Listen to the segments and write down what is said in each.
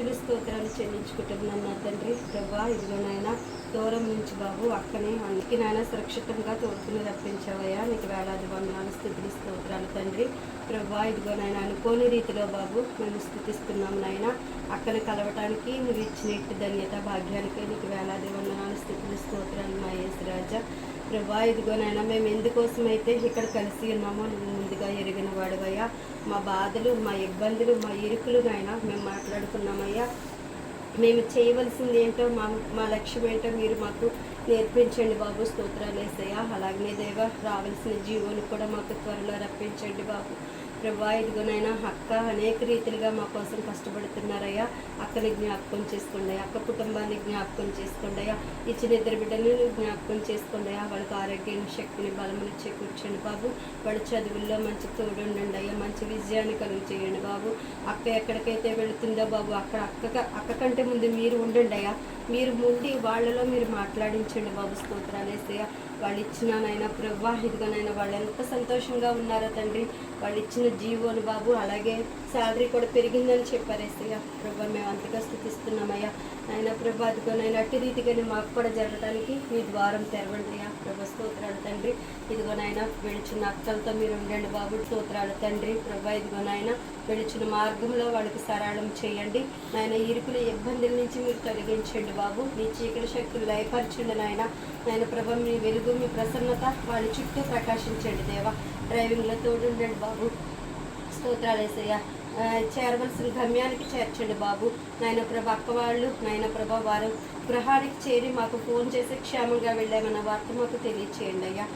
స్థుతులు స్తోత్రాలు చెల్లించుకుంటున్నాను నా తండ్రి ప్రభా ఇదిగో నాయన దూరం నుంచి బాబు అక్కనే అందుకే నాయన సురక్షితంగా తోడుకుని రప్పించావయ్యా. నీకు వేలాది వందనాలు స్థుతులు స్తోత్రాలు తండ్రి. ప్రభా ఇదిగో నాయన అనుకోని రీతిలో బాబు మేము స్థుతిస్తున్నాము నాయన. అక్కని కలవటానికి నువ్వు ఇచ్చినట్టు ధన్యత భాగ్యానికి నీకు వేలాది వందనాలు స్థుతులు స్తోత్రాలు మా యేసురాజా. ప్రభా ఇదిగోనైనా మేము ఎందుకోసమైతే ఇక్కడ కలిసి ఉన్నామో నువ్వు ముందుగా ఎరిగిన వాడువయ్యా. మా బాధలు మా ఇబ్బందులు మా ఇరుకులు నాయన మేము మాట్లాడుకున్నామయ్యా. మేము చేయవలసింది ఏంటో మా మా లక్ష్యం ఏంటో మీరు మాకు నేర్పించండి బాబు స్తోత్రాలు వేసయ్యా. అలాగనే దేవ రావాల్సిన జీవోని కూడా మాకు త్వరలో రప్పించండి బాబు. ప్రభా ఇదిగోనైనా అక్క అనేక రీతిలుగా మా కోసం కష్టపడుతున్నారయ్యా. అక్కని జ్ఞాపకం చేసుకోండి అక్క కుటుంబాన్ని జ్ఞాపకం చేసుకోండి అయ్యా. ఇచ్చిన ఇద్దరు బిడ్డలను జ్ఞాపకం చేసుకోండి అయ్యా. వాళ్ళకి ఆరోగ్యాన్ని శక్తిని బలముని చేకూర్చండి బాబు. వాళ్ళ చదువుల్లో మంచి తోడుండండి అయ్యా. మంచి విజయాన్ని కలుగు చేయండి బాబు. అక్క ఎక్కడికైతే వెళుతుందో బాబు అక్కడ అక్క అక్క కంటే ముందు మీరు ఉండండి అయ్యా. మీరు ముందు వాళ్ళలో మీరు మాట్లాడించండి బాబు. స్తోత్రాలు వేసయ్యా వాళ్ళు ఇచ్చినానైనా ప్రభా ఇదిగోనైనా వాళ్ళు ఎంత సంతోషంగా ఉన్నారో తండ్రి. వాళ్ళు ఇచ్చిన జీవోను బాబు అలాగే శాలరీ కూడా పెరిగిందని చెప్పారు ఏసయ్య ప్రభా మేము అంతగా స్థుతిస్తున్నామయ్యా. ఆయన ప్రభా అదిగోనైనా అట్టి రీతిగానే మాకు కూడా జరగడానికి మీ ద్వారం తెరవండి అయ్యా. ప్రభా స్తోత్రాలు తండ్రి. ఇదిగోనైనా వెళుచున్న అక్కలతో మీరు ఉండండి బాబు. స్తోత్రాలు తండ్రి. ప్రభా ఇదిగోనైనా వెళుచున్న మార్గంలో వాళ్ళకి సరళం చేయండి. నాయన ఇరుకుల ఇబ్బందుల నుంచి మీరు తొలగించండి బాబు. మీ చీకటి శక్తులు లయపరచండి నాయన. నాయన ప్రభ మీ వెలుగు మీ ప్రసన్నత వాళ్ళ చుట్టూ ప్రకాశించండి దేవా. డ్రైవింగ్లో తోడుండండి బాబు. స్తోత్రాలు వేసయ్యా చేరవలసిన గమ్యానికి చేర్చండి బాబు. నాయన ప్రభ అక్క వాళ్ళు నాయన ప్రభ వారు గృహానికి చేరి మాకు ఫోన్ చేసి క్షేమంగా వెళ్ళామన్న వార్త మాకు తెలియచేయండి అయ్యా.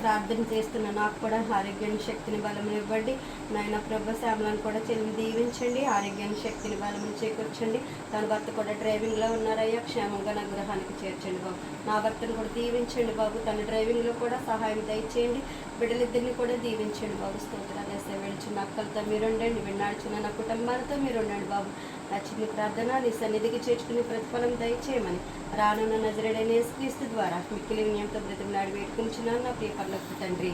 ప్రార్థన చేస్తున్న నాకు కూడా ఆరోగ్యాన్ని శక్తిని బలం ఇవ్వండి నాయన ప్రభ శ్యామలను కూడా చెల్లి దీవించండి. ఆరోగ్యాన్ని శక్తిని బలం చేకూర్చండి. తన భర్త కూడా డ్రైవింగ్లో ఉన్నారయ్యా. క్షేమంగా నా గృహానికి చేర్చండి బాబు. నా భర్తను కూడా దీవించండి బాబు. తన డ్రైవింగ్లో కూడా సహాయం దయచేయండి. బిడ్డలిద్దరిని కూడా దీవించండి బాబు. స్తోత్రాలు వేసే వెళ్చున్న అక్కలతో మీరు ఉండండి విన్నాడుచున్న నా కుటుంబాలతో మీరు ఉండండి బాబు. నా చిన్ని ప్రార్థన నీ సన్నిధికి చేర్చుకునే ప్రతిఫలం దయచేయమని రానున్న నజరేడైన యేసుక్రీస్తు ద్వారా మిక్కిలి వినియంతో బ్రతిమలాడి వేడుకుంటున్నాను నా ప్రియ పర్లకు తండ్రి.